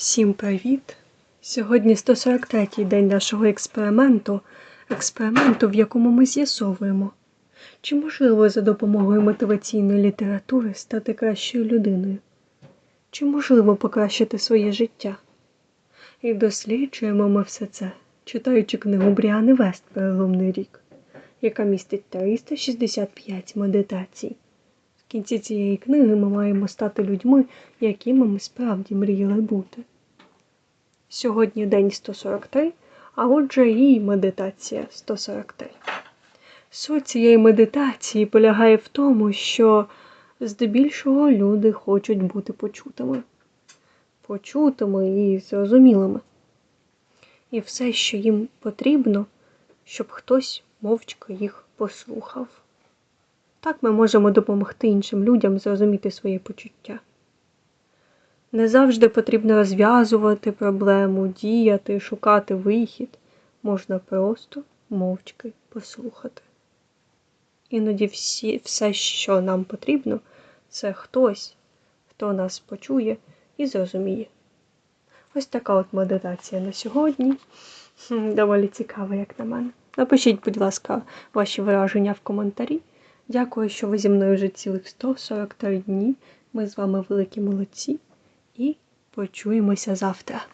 Всім привіт! Сьогодні 143-й день нашого експерименту, експерименту, в якому ми з'ясовуємо, чи можливо за допомогою мотиваційної літератури стати кращою людиною, чи можливо покращити своє життя. І досліджуємо ми все це, читаючи книгу Бріани Вест Переломний рік, яка містить 365 медитацій. В кінці цієї книги ми маємо стати людьми, якими ми справді мріяли бути. Сьогодні день 143, а отже і медитація 143. Суть цієї медитації полягає в тому, що здебільшого люди хочуть бути почутими, почутими і зрозумілими. І все, що їм потрібно, щоб хтось мовчки їх послухав. Так ми можемо допомогти іншим людям зрозуміти своє почуття. Не завжди потрібно розв'язувати проблему, діяти, шукати вихід. Можна просто мовчки послухати. Іноді всі, все, що нам потрібно, це хтось, хто нас почує і зрозуміє. Ось така от медитація на сьогодні. Доволі цікава, як на мене. Напишіть, будь ласка, ваші враження в коментарі. Дякую, що ви зі мною вже цілих 143 дні. Ми з вами великі молодці і почуємося завтра.